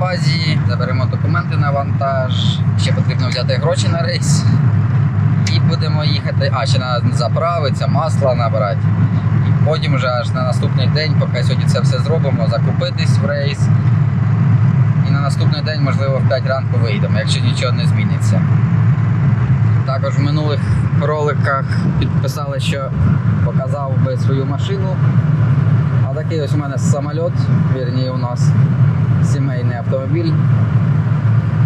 базі. Заберемо документи на вантаж. Ще потрібно взяти гроші на рейс. І будемо їхати. А, ще на заправитися, масла набрати. І потім вже аж на наступний день, поки сьогодні це все зробимо, закупитись в рейс. І на наступний день, можливо, в 5 ранку вийдемо, якщо нічого не зміниться. Також в минулих роликах підписали, що показав би свою машину. А такий ось у мене самоліт, вірні, у нас сімейний автомобіль.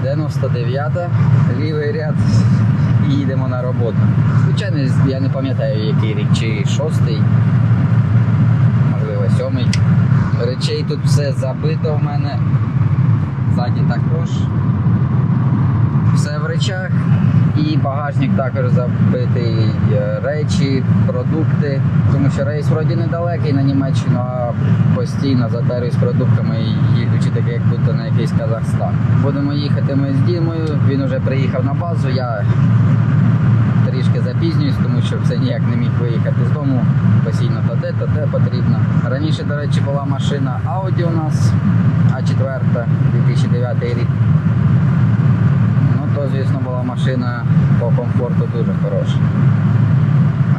99-та, лівий ряд, і їдемо на роботу. Звичайно, я не пам'ятаю, який рік, чи шостий, можливо, сьомий. Речей тут все забито в мене. Ззаді також. Все в речах. І багажник також забитий е, речі, продукти. Тому що рейс вроді недалекий на Німеччину, а постійно затарююсь продуктами і їдучи таке, як будто на якийсь Казахстан. Будемо їхати ми з Дімою. Він вже приїхав на базу. Я трішки запізнююсь, тому що все ніяк не міг виїхати з дому. Постійно то те, то те потрібно. Раніше, до речі, була машина Audi у нас А4 2009 рік. То, звісно, була машина по комфорту дуже хороша.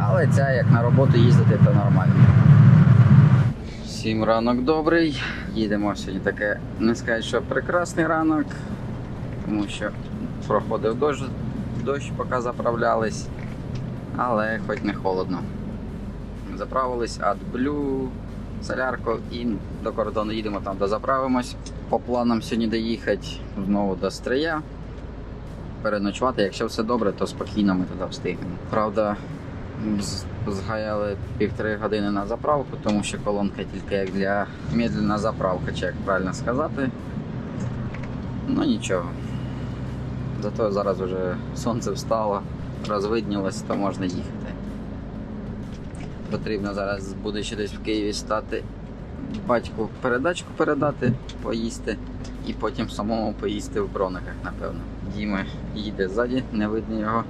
Але ця, як на роботу їздити, то нормально. Всім ранок добрий. Їдемо сьогодні таке, не сказати, що прекрасний ранок, тому що проходив дощ, дощ поки заправлялись, але хоч не холодно. Заправились AdBlue, солярку і до кордону їдемо там, дозаправимось. По планам сьогодні доїхати знову до Стрия переночувати. Якщо все добре, то спокійно ми туди встигнемо. Правда, згаяли півтори години на заправку, тому що колонка тільки як для медленна заправка, чи як правильно сказати. Ну нічого. Зато зараз вже сонце встало, розвиднілось, то можна їхати. Потрібно зараз буде десь в Києві стати батьку передачку передати, поїсти і потім самому поїсти в брониках, напевно. Діма їде ззаді, не видно його.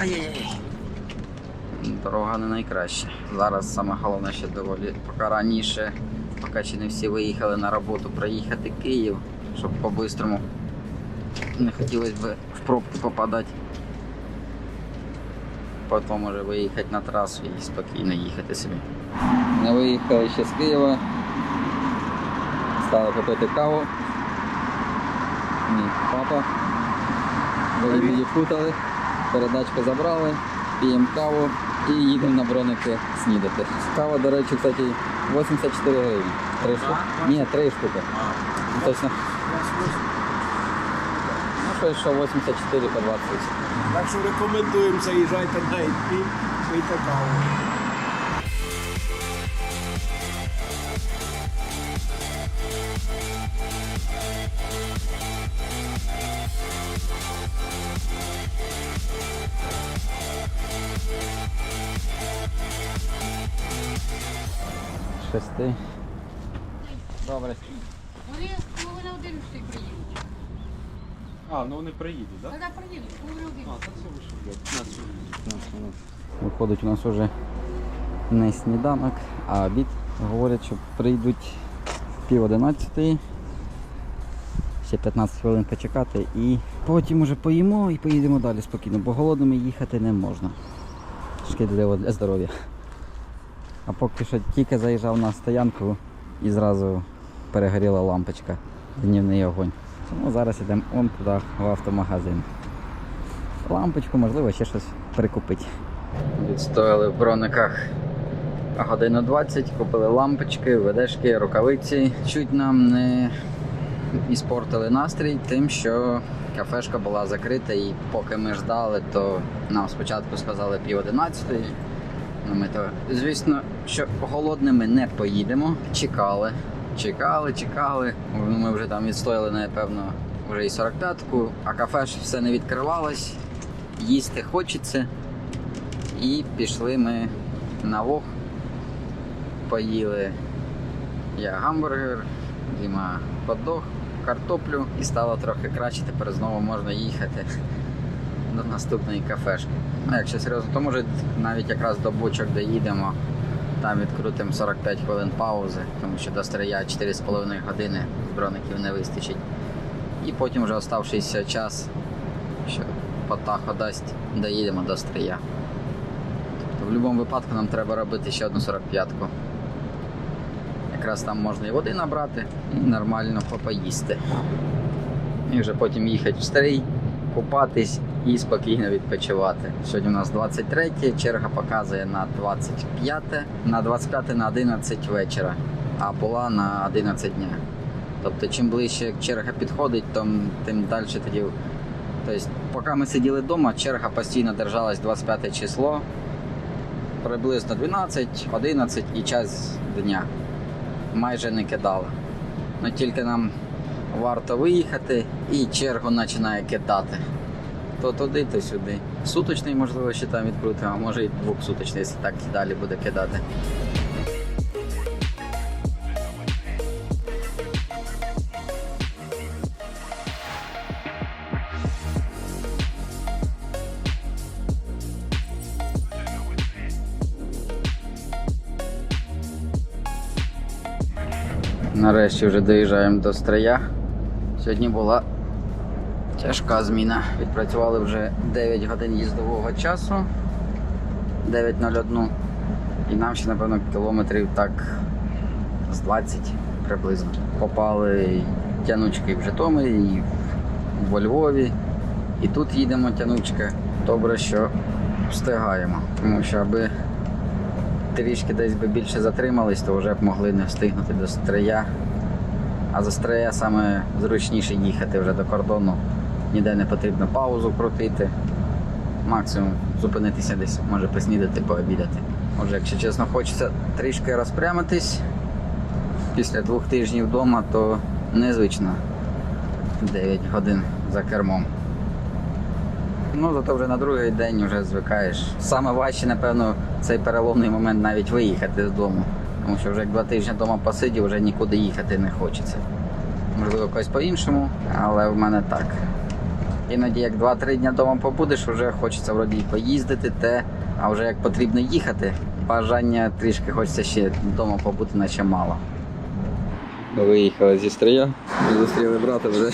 Ай-яй-яй. Дорога не найкраща. Зараз саме головне ще доволі поки раніше, поки ще не всі виїхали на роботу, проїхати Київ, щоб по-бистрому не хотілося б в пробки попадати. Потім може виїхати на трасу і спокійно їхати собі. Не виїхали ще з Києва. Стали попити каву. Мій папа. Її путали, передачку забрали, п'ємо каву і їдемо на броники снідати. Кава, до речі, кстати, 84 гривні. Три штуки? Ні, три штуки. Точно. Ну, щось, що 84 по 20. Так що рекомендуємо заїжджайте на ІП, пийте каву. Шести. Добре. Вони половина 11 приїдуть. А, ну вони приїдуть, так? Тоді приїдуть, А, 11. та це ви що, Виходить, у нас уже не сніданок, а обід. Говорять, що прийдуть пів одинадцятої. Ще 15 хвилин почекати і потім уже поїмо і поїдемо далі спокійно, бо голодними їхати не можна. Шкідливо для здоров'я. А поки що тільки заїжджав на стоянку і зразу перегоріла лампочка, днівний огонь. Тому зараз йдемо он туди, в автомагазин. Лампочку, можливо, ще щось прикупити. Відстояли в брониках годину 20, купили лампочки, ведешки, рукавиці. Чуть нам не іспортили настрій тим, що кафешка була закрита і поки ми ждали, то нам спочатку сказали пів одинадцятої. Ну, ми то, звісно, що голодними не поїдемо. Чекали, чекали, чекали. Ну, Ми вже там відстояли, напевно, вже і 45-ку, а кафе ж все не відкривалось. Їсти хочеться. І пішли ми на вог. Поїли я гамбургер, Діма хот-дог, картоплю і стало трохи краще, тепер знову можна їхати. до наступної кафешки. А якщо серйозно, то може навіть якраз до бочок доїдемо. Там відкрутимо 45 хвилин паузи, тому що до стрия 4,5 години броників не вистачить. І потім вже оставшийся час, що потахо дасть, доїдемо до стрия. Тобто в будь-якому випадку нам треба робити ще одну 45-ку. Якраз там можна і води набрати, і нормально попоїсти. І вже потім їхати в старий, купатись і спокійно відпочивати. Сьогодні у нас 23, черга показує на 25, на 25 на 11 вечора, а була на 11 дня. Тобто, чим ближче черга підходить, тим далі тоді. Тобто, поки ми сиділи вдома, черга постійно держалась 25 число, приблизно 12, 11 і час дня. Майже не кидала. Ну тільки нам варто виїхати і чергу починає кидати. То туди, то сюди. Суточний, можливо, ще там відкрутимо, а може і двохсуточний, якщо так далі буде кидати. Нарешті вже доїжджаємо до Стрия. Сьогодні була тяжка зміна. Відпрацювали вже 9 годин їздового часу. 9.01. І нам ще, напевно, кілометрів так з 20 приблизно. Попали тянучки в Житомирі, і во Львові. І тут їдемо тянучки. Добре, що встигаємо. Тому що аби трішки десь би більше затримались, то вже б могли не встигнути до Стрия. А за Стрия саме зручніше їхати вже до кордону. Ніде не потрібно паузу крутити. Максимум зупинитися десь, може поснідати, пообідати. Може, якщо чесно, хочеться трішки розпрямитись після двох тижнів вдома, то незвично 9 годин за кермом. Ну, зато вже на другий день вже звикаєш. Саме важче, напевно, цей переломний момент навіть виїхати з дому. Тому що вже як два тижні вдома посидів, вже нікуди їхати не хочеться. Можливо, якось по-іншому, але в мене так. Іноді як 2-3 дні вдома побудеш, вже хочеться вроді поїздити, те, а вже як потрібно їхати, бажання трішки хочеться ще вдома побути, наче мало. Виїхали зі стрия, зустріли брата вже.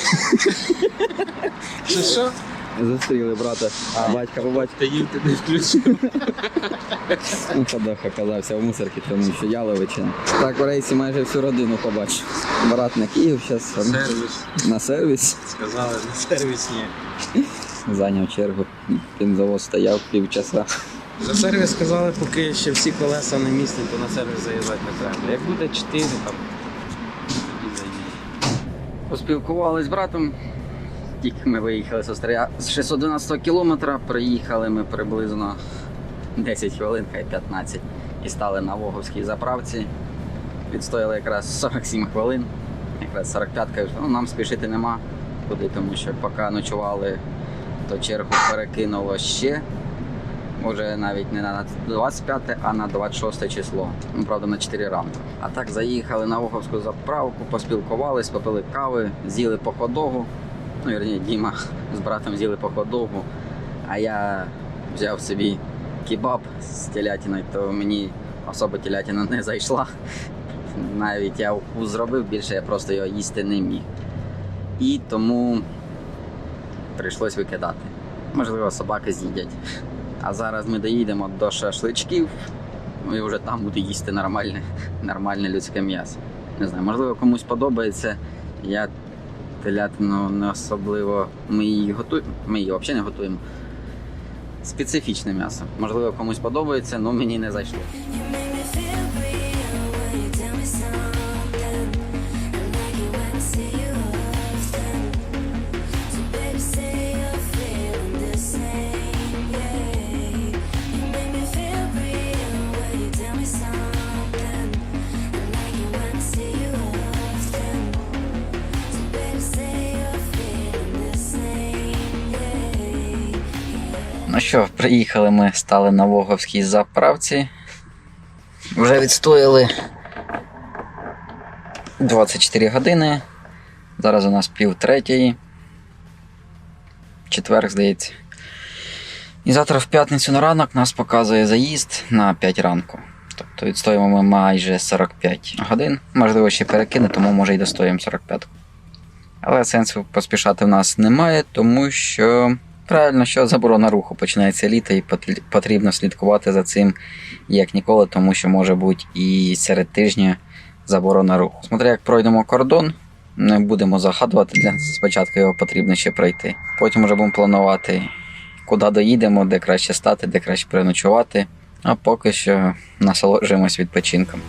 Що що? Зустріли брата. А. Батька побачив. Та їм ти не включив. Ну, Ходах оказався в мусорці, тому що Яловичина. Так в рейсі майже всю родину побачив. Брат на Київ зараз Сервіс. на сервіс. Сказали, на сервіс ні. Зайняв чергу. Бензовоз стояв півчаса. За сервіс сказали, поки ще всі колеса на місці, то на сервіс заїжджати не треба. Як буде 4 там. Поспілкувалися з братом. Тільки ми виїхали з Острия з 612 кілометра, приїхали ми приблизно 10 хвилин, хай 15, і стали на Воговській заправці. Відстояли якраз 47 хвилин, якраз 45-ка, ну нам спішити нема куди, тому що поки ночували, то чергу перекинуло ще. Уже навіть не на 25, а на 26 число. Ну, правда, на 4 ранку. А так заїхали на Воговську заправку, поспілкувались, попили кави, з'їли по ходогу. Ну, вірні, Діма з братом з'їли по ходогу, а я взяв собі кебаб з телятиною, то мені особо телятина не зайшла. Навіть я зробив, більше я просто його їсти не міг. І тому прийшлось викидати. Можливо, собаки з'їдять. А зараз ми доїдемо до шашличків, і вже там буде їсти нормальне, нормальне людське м'ясо. Не знаю, можливо, комусь подобається. Я телятину не особливо. Ми її готуємо. Ми її взагалі не готуємо. Специфічне м'ясо. Можливо, комусь подобається, але мені не зайшло. Ну що, приїхали ми, стали на Воговській заправці. Вже відстояли 24 години. Зараз у нас пів третьої. Четверг, здається. І завтра в п'ятницю на ранок нас показує заїзд на 5 ранку. Тобто відстоїмо ми майже 45 годин. Можливо, ще перекине, тому може й достоїмо 45. Але сенсу поспішати в нас немає, тому що правильно, що заборона руху починається літо, і потрібно слідкувати за цим як ніколи, тому що може бути і серед тижня заборона руху. Смотри, як пройдемо кордон, не будемо загадувати, для спочатку його потрібно ще пройти. Потім вже будемо планувати, куди доїдемо, де краще стати, де краще переночувати. А поки що насолоджуємось відпочинком.